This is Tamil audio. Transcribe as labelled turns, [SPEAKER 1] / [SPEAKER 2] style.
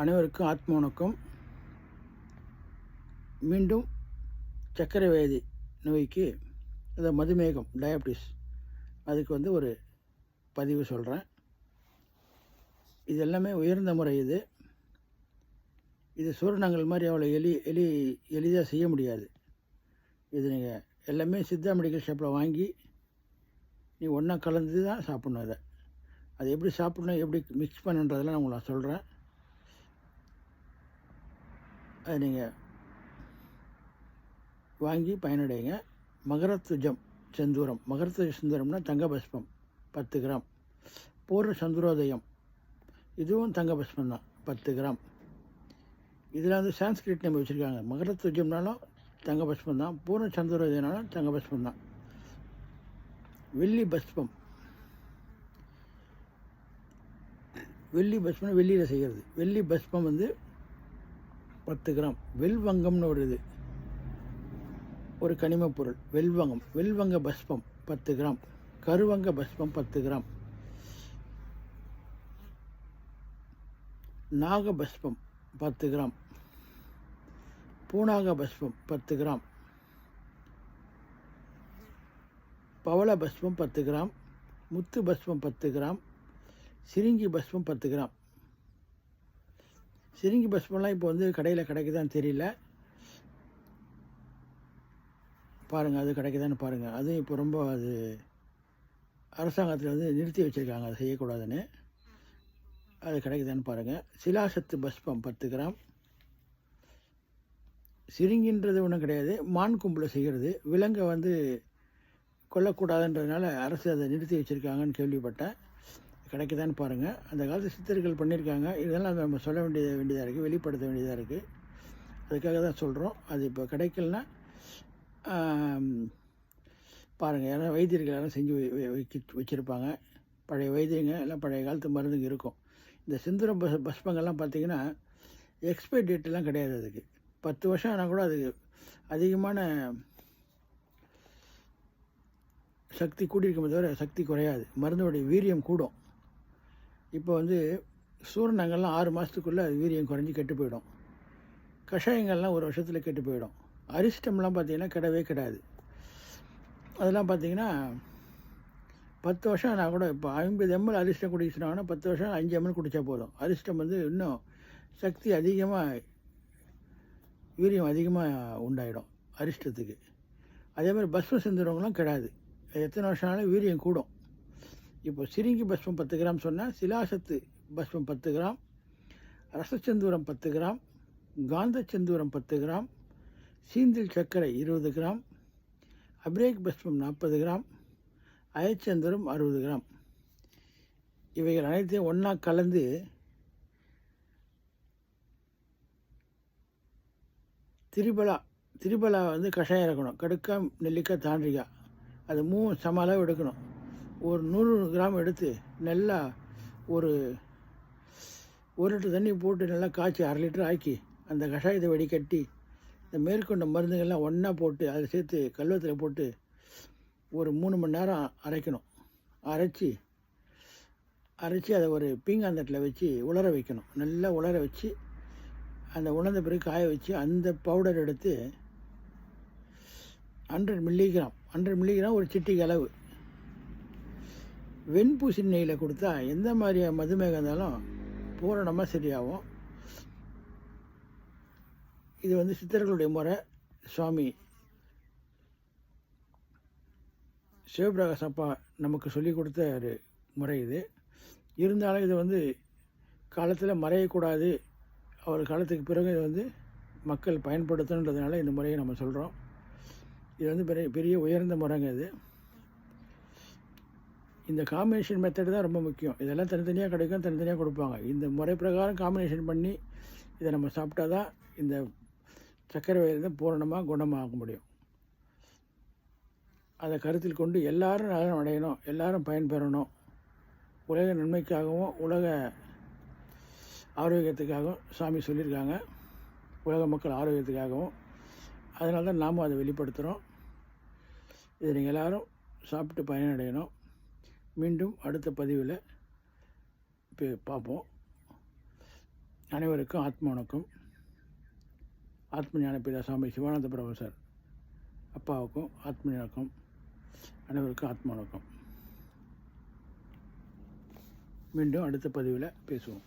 [SPEAKER 1] அனைவருக்கும் ஆத்ம வணக்கம் மீண்டும் சர்க்கரை வியாதி நோய்க்கு இந்த மதுமேகம் டயபிட்டிஸ் அதுக்கு வந்து ஒரு பதிவு சொல்கிறேன் இது எல்லாமே உயர்ந்த முறை இது. இது சூரணங்கள் மாதிரி அவ்வளோ எளி எளி எளிதாக செய்ய முடியாது. இது நீங்கள் எல்லாமே சித்தா மெடிக்கல் ஷாப்பில் வாங்கி நீ ஒன்றா கலந்து தான் சாப்பிட்ணும் இதை. அது எப்படி சாப்பிட்ணும் எப்படி மிக்ஸ் பண்ணுன்றதெல்லாம் நான் உங்களுக்கு சொல்கிறேன் அதை நீங்கள் வாங்கி பயனடைங்க. மகரத்துஜம் செந்தூரம். மகரத்துஜ செந்தூரம்னா தங்கபஸ்பம் பத்து கிராம். பூர்ண சந்திரோதயம் இதுவும் தங்கபஸ்பம் தான் பத்து கிராம். இதில் வந்து சான்ஸ்கிரிட் நம்ம வச்சுருக்காங்க. மகரத்துஜம்னாலும் தங்கபஸ்பம் தான் பூர்ண சந்திரோதயனாலும் தங்கபஸ்பம் தான். வெள்ளி பஸ்பம் வெள்ளி பஸ்பம் வெள்ளியில் செய்கிறது வெள்ளி பஸ்பம் வந்து பத்து கிராம். வெல்வங்கம்னு ஒரு இது. ஒரு கனிமப் பொருள். வெல்வங்கம். வெல்வங்க பஸ்பம் பத்து கிராம். கருவங்க பஸ்பம் பத்து கிராம். நாக பஸ்பம் பத்து கிராம். பூனாக பஸ்பம் பத்து கிராம். பவள பஸ்பம் பத்து கிராம். முத்து பஸ்பம் பத்து கிராம். சிரிங்கி பஸ்பம் பத்து கிராம். சிரிங்கி பஸ்பம்லாம் இப்போ வந்து கடையில் கிடைக்குதான்னு தெரியல. பாருங்கள் அது கிடைக்குதான்னு பாருங்கள் அதுவும் இப்போ ரொம்ப அது அரசாங்கத்தில் வந்து நிறுத்தி வச்சுருக்காங்க. அதை செய்யக்கூடாதுன்னு. அது கிடைக்குதான்னு பாருங்கள் சிலாசத்து பஸ்பம் பத்து கிராம். சிரிங்கின்றது ஒன்றும் கிடையாது. மான் கும்பில் செய்கிறது விலங்கை வந்து கொல்லக்கூடாதுன்றதுனால அரசு அதை நிறுத்தி வச்சுருக்காங்கன்னு கேள்விப்பட்டேன். கிடைக்குதான்னு பாருங்கள் அந்த காலத்து சித்தர்கள் பண்ணியிருக்காங்க இதெல்லாம் நம்ம சொல்ல வேண்டியது வேண்டியதாக இருக்குது வெளிப்படுத்த வேண்டியதாக இருக்குது அதுக்காக தான் சொல்கிறோம் அது இப்போ கிடைக்கலனா பாருங்கள் யாரும் வைத்தியர்கள் யாரும் செஞ்சு வை- வைக்க வச்சுருப்பாங்க பழைய வைத்தியங்க எல்லாம் பழைய காலத்து மருந்துங்க இருக்கும். இந்த சிந்துர பஸ் பஸ்பங்கள்லாம் பார்த்திங்கன்னா எக்ஸ்பைரி டேட்டெல்லாம் கிடையாது அதுக்கு. பத்து வருஷம் ஆனால் கூட அதுக்கு அதிகமான சக்தி கூட்டியிருக்குமே தவிர சக்தி குறையாது. மருந்தோடைய வீரியம் கூடும். இப்போ வந்து சூரணங்கள்லாம் ஆறு மாதத்துக்குள்ளே வீரியம் குறைஞ்சி கெட்டு போயிடும். கஷாயங்கள்லாம் ஒரு வருஷத்தில் கெட்டு போயிடும். அரிஷ்டம்லாம் பார்த்திங்கன்னா கிடவே கிடாது. அதெல்லாம் பார்த்திங்கன்னா பத்து வருஷம் நான் கூட இப்போ ஐம்பது எம்எல் அரிஷ்டம் குடிச்சினாங்கன்னா பத்து வருஷம் அஞ்சு எம்எல் குடித்தா போதும். அரிஷ்டம் வந்து இன்னும் சக்தி அதிகமாக வீரியம் அதிகமாக உண்டாயிடும் அரிஷ்டத்துக்கு அதே மாதிரி பஸ்ம சிந்துறவங்களாம் கிடாது. எத்தனை வருஷம் ஆனாலும் வீரியம் கூடும். இப்போ சிரிங்கி பஸ்மம் பத்து கிராம் சொன்னால் சிலாசத்து பஸ்மம் பத்து கிராம் ரசச்சந்தூரம் பத்து கிராம் காந்தச்சந்தூரம் பத்து கிராம் சீந்தில் சர்க்கரை இருபது கிராம் அப்ரேக் பஸ்மம் நாற்பது கிராம் அயச்சந்தூரம் அறுபது கிராம். இவைகள் அனைத்தையும் ஒன்றா கலந்து திரிபலா திரிபலா வந்து கஷாயம் இறக்கணும். கடுக்காய் நெல்லிக்காய் தாண்டிக்காய். அது மூணு சம அளவு எடுக்கணும். ஒரு நூறு கிராம் எடுத்து நல்லா ஒரு ஒரு லிட்டர் தண்ணி போட்டு நல்லா காய்ச்சி அரை லிட்டர் ஆக்கி அந்த கஷாயத்தை வடிகட்டி இந்த மேற்கொண்ட மருந்துகள்லாம் ஒன்றா போட்டு அதை சேர்த்து கல்வத்தில் போட்டு ஒரு மூணு மணி நேரம் அரைக்கணும். அரைச்சி அரைச்சி அதை ஒரு பீங்காந்தட்டில் வச்சு உலர வைக்கணும். நல்லா உலர வச்சு அந்த உணர்ந்த பிறகு காய வச்சு அந்த பவுடர் எடுத்து ஹண்ட்ரட் மில்லிகிராம் ஹண்ட்ரட் மில்லிகிராம் ஒரு சிட்டிக்கு அளவு. வெண்பூசி நெய்யில் கொடுத்தா எந்த மாதிரி மதுமேகம் இருந்தாலும் பூரணமாக சரியாகும். இது வந்து சித்தர்களுடைய முறை சுவாமி. சிவபிரகாஷ் அப்பா நமக்கு சொல்லி கொடுத்த ஒரு முறை இது. இருந்தாலும் இது வந்து காலத்தில் மறையக்கூடாது. அவர் காலத்துக்கு பிறகு இது வந்து மக்கள் பயன்படுத்தணுன்றதுனால இந்த முறையை நம்ம சொல்கிறோம் இது வந்து பெரிய பெரிய உயர்ந்த முறைங்க இது. இந்த காம்பினேஷன் மெத்தட் தான் ரொம்ப முக்கியம். இதெல்லாம் தனித்தனியாக கிடைக்கும் தனித்தனியாக கொடுப்பாங்க. இந்த முறை பிரகாரம் காம்பினேஷன் பண்ணி இதை நம்ம சாப்பிட்டா தான் இந்த சர்க்கரை வயிறு பூரணமாக குணமாக முடியும். அதை கருத்தில் கொண்டு எல்லாரும் நலன் அடையணும் எல்லாரும் பயன்பெறணும் உலக நன்மைக்காகவும் உலக ஆரோக்கியத்துக்காகவும் சாமி சொல்லியிருக்காங்க. உலக மக்கள் ஆரோக்கியத்துக்காகவும். அதனால தான் நாமும் அதை வெளிப்படுத்துகிறோம் இதை நீங்கள் எல்லாரும் சாப்பிட்டு பயனடையணும். மீண்டும் அடுத்த பதிவில் பார்ப்போம். அனைவருக்கும் ஆத்ம வணக்கம். ஆத்ம ஞானப்பிதா சுவாமி சிவானந்த பிரபசர் அப்பாவுக்கும் ஆத்ம வணக்கம் அனைவருக்கும் ஆத்ம வணக்கம். மீண்டும் அடுத்த பதிவில் பேசுவோம்.